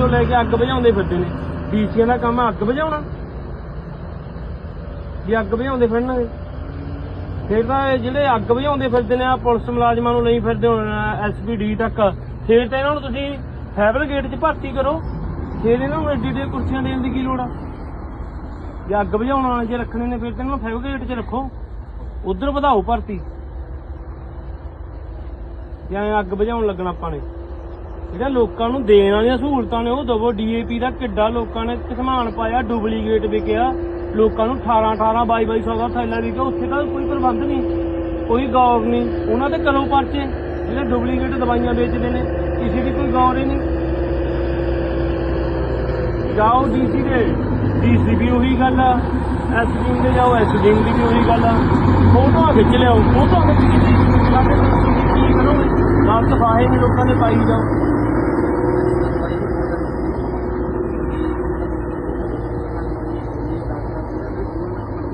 ਤੋਂ ਲੈ ਕੇ ਅੱਗ ਬੁਝਾਉਂਦੇ ਫਿਰਦੇ ਨੇ। ਡੀਸੀਆਂ ਦਾ ਕੰਮ ਅੱਗ ਬੁਝਾਉਣਾ। ਜੇ ਅੱਗ ਬੁਝਾਉਂਦੇ ਫਿਰਨਗੇ। ਫਿਰ ਤਾਂ ਇਹ ਜਿਹੜੇ ਅੱਗ ਬੁਝਾਉਂਦੇ ਫਿਰਦੇ ਨੇ ਆ ਪੁਲਿਸ ਮੁਲਾਜ਼ਮਾਂ ਨੂੰ ਲਈ ਫਿਰਦੇ ਹੁਣ ਐਸਪੀਡੀ ਤੱਕ। ਫਿਰ ਤਾਂ ਇਹਨਾਂ ਨੂੰ ਤੁਸੀਂ ਫਾਈਬਰ ਗੇਟ 'ਚ ਭਰਤੀ ਕਰੋ। ਫਿਰ ਇਹਨਾਂ ਨੂੰ ਐਡੀ ਡੇ ਕੁਰਸੀਆਂ ਦੇਣ ਦੀ ਕੀ ਲੋੜ ਆ? ਜੇ ਅੱਗ ਬੁਝਾਉਣ ਵਾਲੇ ਜੇ ਰੱਖਣੇ ਨੇ, ਫਿਰ ਤਾਂ ਇਹਨਾਂ ਨੂੰ ਫਾਈਬਰ ਗੇਟ 'ਚ ਰੱਖੋ। ਉਧਰ ਵਧਾਓ ਭਰਤੀ। ਜਾਂ ਅੱਗ ਬੁਝਾਉਣ ਲੱਗਣਾ ਆਪਾਂ ਨੇ। ਜਿਹੜਾ ਲੋਕਾਂ ਨੂੰ ਦੇਣ ਵਾਲੀਆਂ ਸਹੂਲਤਾਂ ਨੇ, ਉਹ ਦਵੋ ਡੀਏਪੀ ਦਾ ਕਿੱਡਾ ਲੋਕਾਂ ਨੇ ਸਮਾਨ ਪਾਇਆ, ਡੁਪਲੀਕੇਟ ਵਿਕਿਆ। ਲੋਕਾਂ ਨੂੰ 18 18 22 2200 ਦਾ ਥੈਲਾ ਵਿਕਿਆ, ਉੱਥੇ ਤਾਂ ਕੋਈ ਪ੍ਰਬੰਧ ਨਹੀਂ, ਕੋਈ ਗੌਰ ਨਹੀਂ। ਉਹਨਾਂ ਦੇ ਕਰੋ ਪਰਚੇ, ਜਿਹੜੇ ਡੁਪਲੀਕੇਟ ਦਵਾਈਆਂ ਵੇਚਦੇ ਨੇ, ਕਿਸੇ ਦੀ ਕੋਈ ਗੌਰ ਹੀ ਨਹੀਂ। ਜਾਓ ਡੀਸੀ ਦੇ, ਡੀਸੀ ਵੀ ਉਹੀ ਗੱਲ ਆ ਐਸਡੀ ਦੇ ਜਾਓ ਐਸਡੀ ਦੀ ਵੀ ਉਹੀ ਗੱਲ ਆ। ਫੋਟੋਆਂ ਖਿੱਚ ਲਿਆਓ, ਫੋਟੋਆਂ ਖਿੱਚ ਕੇ ਸਾਡੇ ਕੀ ਕਰੋਗੇ? ਗਲਤ ਫਾਹੇ ਨੇ ਲੋਕਾਂ ਦੇ ਪਾਈ ਜਾਓ।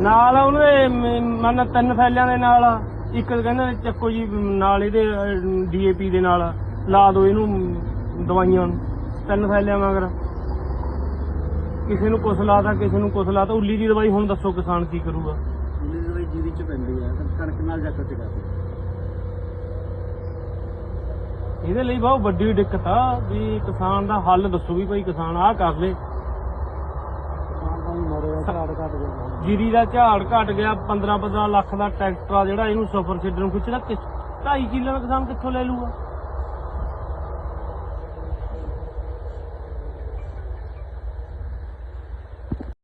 ਨਾਲ ਉਹਨੇ ਮਨ ਤਿੰਨ ਫੈਲਿਆਂ ਦੇ ਨਾਲ, ਇੱਕ ਕਹਿੰਦੇ ਚੱਕੋ ਜੀ, ਨਾਲ ਇਹਦੇ, ਡੀਏਪੀ ਦੇ ਨਾਲ, ਲਾ ਦਿਓ ਇਹਨੂੰ, ਦਵਾਈਆਂ ਨੂੰ, ਤਿੰਨ ਫੈਲਿਆਂ ਮਗਰ। ਕਿਸੇ ਨੂੰ ਕੁਛ ਲਾਤਾ, ਕਿਸੇ ਨੂੰ ਕੁਛ ਲਾਤਾ, ਉੱਲੀ ਦੀ ਦਵਾਈ ਹੁਣ ਦੱਸੋ ਕਿਸਾਨ ਕੀ ਕਰੂਗਾ। ਉਹਦੀ ਦਵਾਈ ਜੀਰੀ ਚ ਪੈਂਦੀ ਆ, ਕਣਕ ਨਾਲ ਜਾ ਕੇ? ਟਿਕਾਉਂਦੀ ਇਹਦੇ ਲਈ ਬਹੁਤ ਵੱਡੀ ਦਿੱਕਤ ਆ ਵੀ ਕਿਸਾਨ ਦਾ ਹੱਲ ਦੱਸੋ ਵੀ ਭਾਈ ਕਿਸਾਨ ਆਹ ਕਰ ਲੇ। ਗਿਆ ਜੀਰੀ ਦਾ ਝਾੜ ਘਟ ਗਿਆ 15 15 ਲੱਖ ਦਾ ਟਰੈਕਟਰ ਆ ਜਿਹੜਾ ਇਹਨੂੰ ਸਫਰ ਛੱਡਣ ਨੂੰ ਖਿੱਚਦਾ। ਕਿਸ 2.5 ਕਿੱਲੇ ਦਾ ਕਿਸਾਨ ਕਿੱਥੋਂ ਲੈ ਲੂਗਾ?